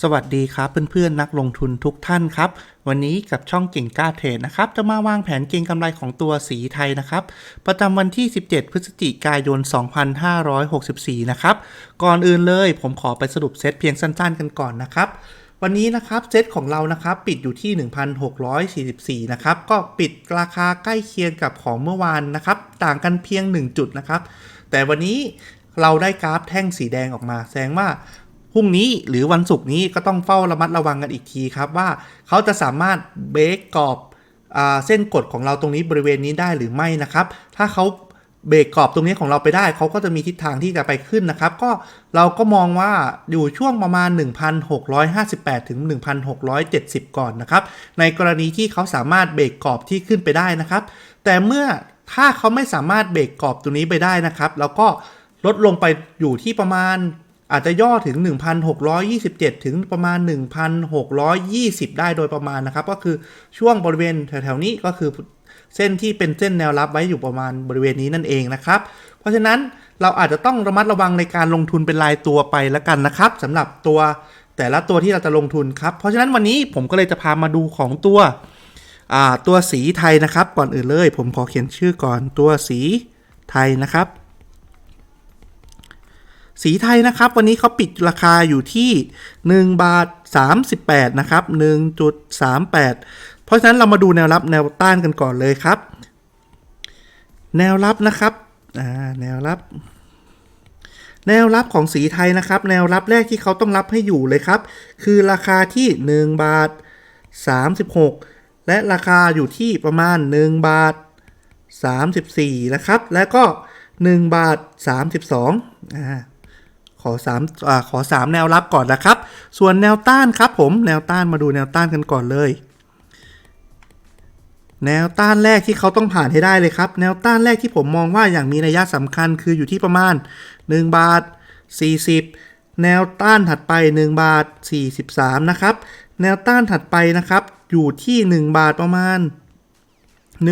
สวัสดีครับเพื่อนๆนักลงทุนทุกท่านครับ วันนี้กับช่องเก่งกล้าเทรดนะครับ จะมาวางแผนเก็งกำไรของตัวสีไทยนะครับ ประจำวันที่ 17 พฤศจิกายน 2564 นะครับ ก่อนอื่นเลยผมขอไปสรุปเซตเพียงสั้นๆกันก่อนนะครับ วันนี้นะครับเซตของเรานะครับปิดอยู่ที่ 1,644 นะครับ ก็ปิดราคาใกล้เคียงกับของเมื่อวานนะครับ ต่างกันเพียง 1 จุดนะครับ แต่วันนี้เราได้กราฟแท่งสีแดงออกมา แสดงว่า พรุ่งนี้หรือวันศุกร์นี้ก็ต้องเฝ้าระมัดระวังกันอีกทีครับว่าเขาจะสามารถเบรกกรอบอเส้นกดของเราตรงนี้บริเวณนี้ได้หรือไม่นะครับ ถ้าเขาเบรกกรอบตรงนี้ของเราไปได้ เขาก็จะมีทิศทางที่จะไปขึ้นนะครับ ก็เราก็มองว่าอยู่ช่วงประมาณ 1,658 ถึง 1,670 ก่อนนะครับ ในกรณีที่เขาสามารถเบรกกรอบที่ขึ้นไปได้นะครับ แต่เมื่อถ้าเขาไม่สามารถเบรกกรอบตรงนี้ไปได้นะครับแล้วก็ลดลงไปอยู่ที่ประมาณ อาจจะย่อถึง 1,627 ถึงประมาณ 1,620 ได้โดยประมาณนะครับ ก็คือช่วงบริเวณแถวๆนี้ก็คือเส้นที่เป็นเส้นแนวรับไว้อยู่ประมาณบริเวณนี้นั่นเองนะครับ เพราะฉะนั้นเราอาจจะต้องระมัดระวังในการลงทุนเป็นรายตัวไปแล้วกันนะครับสำหรับตัวแต่ละตัวที่เราจะลงทุนครับ เพราะฉะนั้นวันนี้ผมก็เลยจะพามาดูของตัวตัวสีไทยนะครับ ก่อนอื่นเลย ผมขอเขียนชื่อก่อนตัวสีไทยนะครับ สีไทยนะครับ วันนี้เขาปิดราคาอยู่ที่ 1 บาท 38 นะครับ 1.38 เพราะฉะนั้นเรามาดูแนวรับแนวต้านกันก่อนเลยครับ แนวรับนะครับแนวรับ แนวรับของสีไทยนะครับ แนวรับแรกที่เขาต้องรับให้อยู่เลยครับ คือราคาที่ 1 บาท 36 และราคาอยู่ที่ประมาณ 1 บาท 34 นะครับ แล้วก็ 1 บาท 32อ่า ขอ3อ่าขอ 3 แนวรับก่อนนะครับ ส่วนแนวต้านครับผมแนวต้านมาดูแนวต้านกันก่อนเลย แนวต้านแรกที่เขาต้องผ่านให้ได้เลยครับ แนวต้านแรกที่ผมมองว่าอย่างมีนัยสำคัญคืออยู่ที่ประมาณ 1 บาท 40 แนวต้านถัดไป 1 บาท 43 นะครับ แนวต้านถัดไปนะครับ อยู่ที่ 1 บาทประมาณ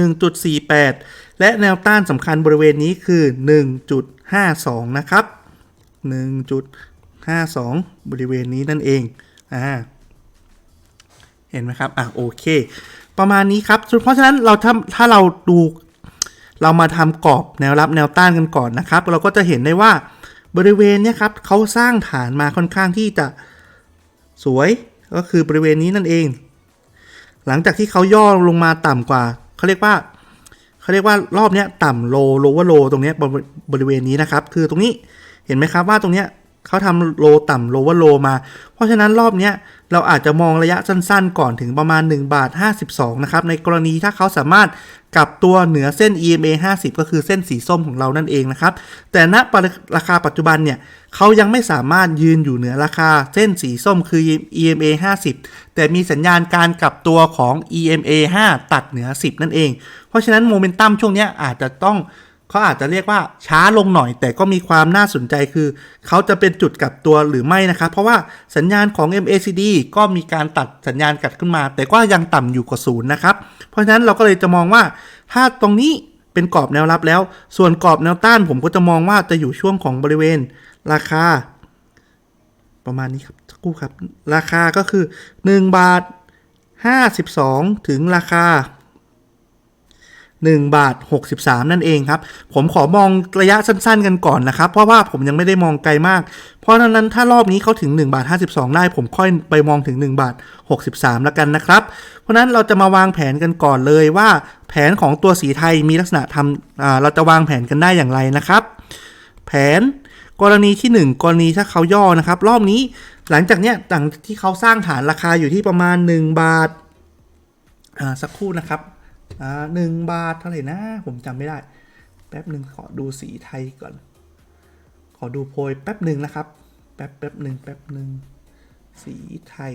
1.48 และแนวต้านสำคัญบริเวณนี้คือ 1.52 นะครับ 1.52 บริเวณนี้นั่นเองอ่าเห็นไหมครับ อะ โอเค ประมาณนี้ครับ เพราะฉะนั้นเราถ้าถ้าเราดู เรามาทำกรอบแนวรับแนวต้านกันก่อนนะครับ เราก็จะเห็นได้ว่าบริเวณเนี้ยครับเขาสร้างฐานมาค่อนข้างที่จะสวยก็คือบริเวณนี้นั่นเอง หลังจากที่เขาย่อลงมาต่ำกว่า เขาเรียกว่าเขาเรียกว่ารอบเนี้ยต่ำโลโลว่าโลตรงเนี้ยบริเวณนี้นะครับ คือตรงนี้ เห็นไหมครับว่าตรงเนี้ยเขาทำโลต่ำโลว่าโลมา เพราะฉะนั้นรอบเนี้ยเราอาจจะมองระยะสั้นๆ ก่อนถึงประมาณ 1 บาท 52 นะครับ ในกรณีถ้าเขาสามารถกลับตัวเหนือเส้น EMA 50 ก็คือเส้นสีส้มของเรานั่นเองนะครับ แต่ณราคาปัจจุบันเนี่ยเขายังไม่สามารถยืนอยู่เหนือราคาเส้นสีส้มคือ EMA 50 แต่มีสัญญาณการกลับตัวของ EMA 5 ตัดเหนือ 10 นั่นเอง เพราะฉะนั้นโมเมนตัมช่วงนี้อาจจะต้อง เขาอาจจะเรียกว่าช้าลงหน่อย แต่ก็มีความน่าสนใจคือ เขาจะเป็นจุดกลับตัวหรือไม่นะครับ เพราะว่าสัญญาณของ MACD ก็มีการตัดสัญญาณกลับขึ้นมา แต่ก็ยังต่ำอยู่กว่าศูนย์นะครับ เพราะฉะนั้นเราก็เลยจะมองว่า ถ้าตรงนี้เป็นกรอบแนวรับแล้ว ส่วนกรอบแนวต้านผมก็จะมองว่าจะอยู่ช่วงของบริเวณราคา ประมาณนี้ครับสักครู่ครับ ราคาก็คือ 1 บาท 52 ถึงราคา 1 บาท 63 นั่นเองครับ ผมขอมองระยะสั้นๆกันก่อนนะครับ เพราะว่าผมยังไม่ได้มองไกลมาก เพราะฉะนั้นถ้ารอบนี้เขาถึง 1 บาท 52 ได้ ผมค่อยไปมองถึง 1 บาท 63 แล้วกันนะครับ เพราะนั้นเราจะมาวางแผนกันก่อนเลยว่า แผนของตัวสีไทยมีลักษณะทำเราจะวางแผนกันได้อย่างไรนะครับ แผนกรณีที่ 1 กรณีถ้าเขาย่อนะครับ รอบนี้หลังจากเนี้ยหลังที่เขาสร้างฐานราคาอยู่ที่ประมาณ 1 บาทอ่าสักครู่นะครับ อ่าหนึ่งบาทเท่าไหร่นะ ผมจำไม่ได้ แป๊บหนึ่งขอดูสีไทยก่อน ขอดูโพยแป๊บหนึ่งนะครับ แป๊บแป๊บหนึ่งแป๊บหนึ่งสีไทย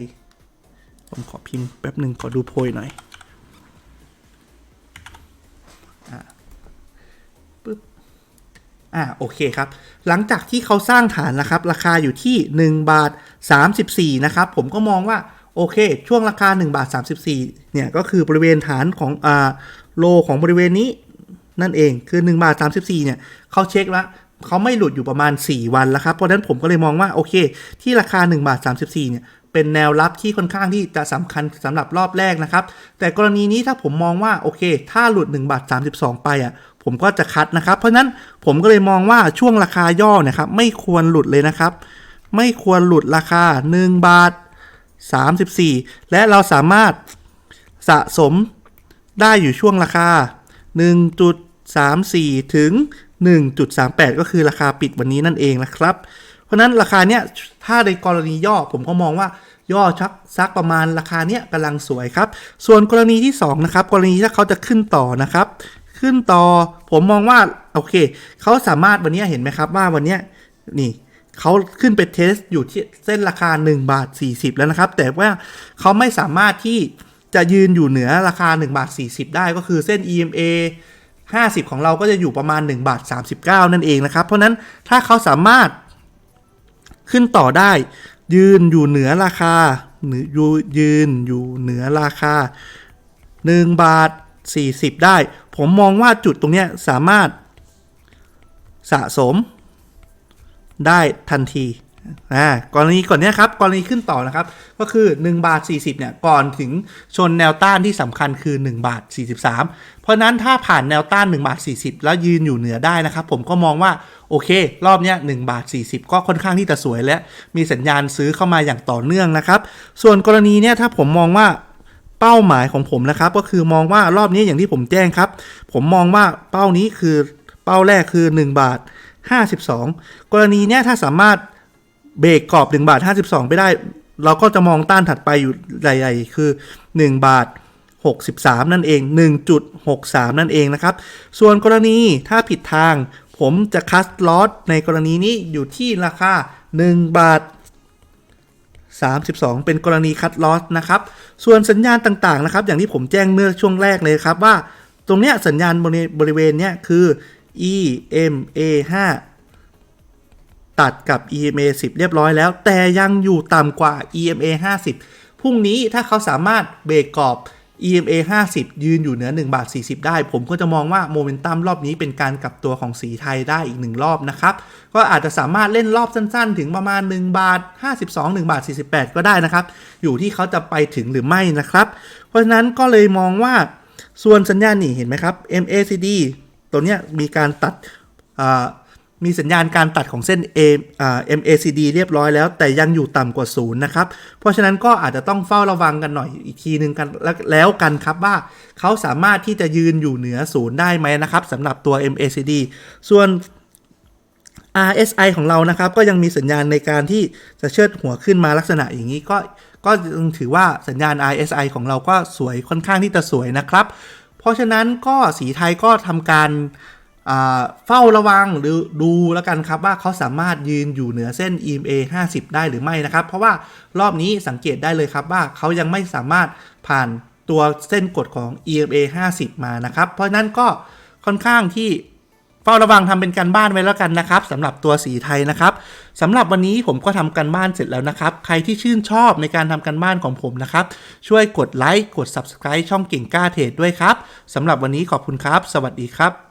ผมขอพิมพ์แป๊บหนึ่งขอดูโพยหน่อยอ่าปึ๊บอ่าโอเคครับ หลังจากที่เขาสร้างฐานนะครับ ราคาอยู่ที่ 1 บาท 34 นะครับ ผมก็มองว่า โอเค ช่วงราคา 1 บาท 34 เนี่ย ก็คือบริเวณฐานของอ่าโลของบริเวณนี้นั่นเองคือ 1 บาท 34 เนี่ยเขาเช็คแล้วเขาไม่หลุดอยู่ประมาณ 4 วันแล้วครับ เพราะฉะนั้นผมก็เลยมองว่า โอเค ที่ราคา 1 บาท 34 เนี่ย เป็นแนวรับที่ค่อนข้างที่จะสำคัญสำหรับรอบแรกนะครับ แต่กรณีนี้ถ้าผมมองว่า โอเค ถ้าหลุด 1 บาท 32 ไปอะผมก็จะคัดนะครับ เพราะฉะนั้นผมก็เลยมองว่าช่วงราคาย่อเนะครับไม่ควรหลุดเลยนะครับ ไม่ควรหลุดราคา 1 บาท 34 และเราสามารถสะสมได้อยู่ช่วงราคา 1.34 ถึง 1.38 ก็คือราคาปิดวันนี้นั่นเองนะครับ เพราะนั้นราคาเนี้ยถ้าในกรณีย่อผมก็มองว่าย่อชักซักประมาณราคาเนี้ยกำลังสวยครับ ส่วนกรณีที่ 2 นะครับ กรณีถ้าเขาจะขึ้นต่อนะครับ ขึ้นต่อผมมองว่า โอเค เขาสามารถวันนี้เห็นไหมครับว่าวันนี้นี่ เขาขึ้นไปเทสอยู่ที่เส้นราคา 1 บาท 40 แล้วนะครับ แต่ว่าเขาไม่สามารถที่จะยืนอยู่เหนือราคา 1 บาท 40 ได้ก็คือเส้น EMA 50 ของเราก็จะอยู่ประมาณ 1 บาท 39 นั่นเองนะครับ เพราะนั้นถ้าเขาสามารถขึ้นต่อได้ ยืนอยู่เหนือราคาหรือยืนอยู่เหนือราคา 1 บาท 40 ได้ ผมมองว่าจุดตรงนี้สามารถสะสม ได้ทันทีอ่ากรณีก่อนเนี้ยครับกรณีขึ้นต่อนะครับ ก็คือ 1 บาท 40เนี่ยก่อนถึงชนแนวต้านที่สำคัญคือ 1 บาท 43 เพราะนั้นถ้าผ่านแนวต้าน 1 บาท 40 แล้วยืนอยู่เหนือได้นะครับ ผมก็มองว่า โอเค รอบเนี้ย1บาท 40 ก็ค่อนข้างที่จะสวยและมีสัญญาณซื้อเข้ามาอย่างต่อเนื่องนะครับ ส่วนกรณีเนี้ยถ้าผมมองว่าเป้าหมายของผมนะครับ ก็คือมองว่ารอบนี้อย่างที่ผมแจ้งครับ ผมมองว่าเป้านี้คือเป้าแรกคือ 1 บาท 52 กรณีเนี้ยถ้าสามารถเบรกกรอบ 1 บาท 52 ไปได้ เราก็จะมองต้านถัดไปอยู่ใหญ่ๆคือ 1 บาท 63 นั่นเอง 1.63 นั่นเองนะครับ ส่วนกรณีถ้าผิดทาง ผมจะคัสลอสในกรณีนี้อยู่ที่ราคา 1 บาท 32 เป็นกรณีคัดลอสนะครับ ส่วนสัญญาณต่างๆนะครับ อย่างที่ผมแจ้งเมื่อช่วงแรกเลยครับว่า ตรงเนี้ยสัญญาณบริเวณเนี้ยคือ EMA 5 ตัดกับ EMA 10 เรียบร้อยแล้ว แต่ยังอยู่ต่ำกว่า EMA 50 พรุ่งนี้ถ้าเขาสามารถเบรกกรอบ EMA 50 ยืนอยู่เหนือ1บาท40 ได้ ผมก็จะมองว่าโมเมนตัมรอบนี้เป็นการกลับตัวของสีไทยได้อีกหนึ่งรอบนะครับ ก็อาจจะสามารถเล่นรอบสั้นๆ ถึงประมาณ 1 บาท 52 1 บาท 48 ก็ได้นะครับ อยู่ที่เขาจะไปถึงหรือไม่นะครับ เพราะฉะนั้นก็เลยมองว่าส่วนสัญญาณนี่เห็นไหมครับ MACD ตัวเนี้ยมีการตัดมีสัญญาณการตัดของเส้น A อ่า MACD เรียบร้อยแล้ว แต่ยังอยู่ต่ำกว่าศูนย์นะครับ เพราะฉะนั้นก็อาจจะต้องเฝ้าระวังกันหน่อยอีกทีหนึ่งกันแล้วกันครับว่าเขาสามารถที่จะยืนอยู่เหนือศูนย์ได้ไหมนะครับสำหรับตัว MACD ส่วน RSI ของเรานะครับ ก็ยังมีสัญญาณในการที่จะเชิดหัวขึ้นมาลักษณะอย่างนี้ก็ก็ถือว่าสัญญาณ RSI ของเราก็สวยค่อนข้างที่จะสวยนะครับ เพราะฉะนั้นก็สีไทยก็ทำการเฝ้าระวังหรือดูแล้วกันครับว่าเขาสามารถยืนอยู่เหนือเส้น EMA 50 ได้หรือไม่นะครับ เพราะว่ารอบนี้สังเกตได้เลยครับว่าเขายังไม่สามารถผ่านตัวเส้นกดของ EMA 50 มานะครับ เพราะนั้นก็ค่อนข้างที่ เฝ้าระวังทำเป็นการบ้านไว้แล้วกันนะครับสำหรับตัวสีไทยนะครับสำหรับวันนี้ผมก็ทำการบ้านเสร็จแล้วนะครับ ใครที่ชื่นชอบในการทำการบ้านของผมนะครับ ช่วยกดไลค์กด Subscribe ช่องเก่งกล้าเทรดด้วยครับสำหรับวันนี้ขอบคุณครับ สวัสดีครับ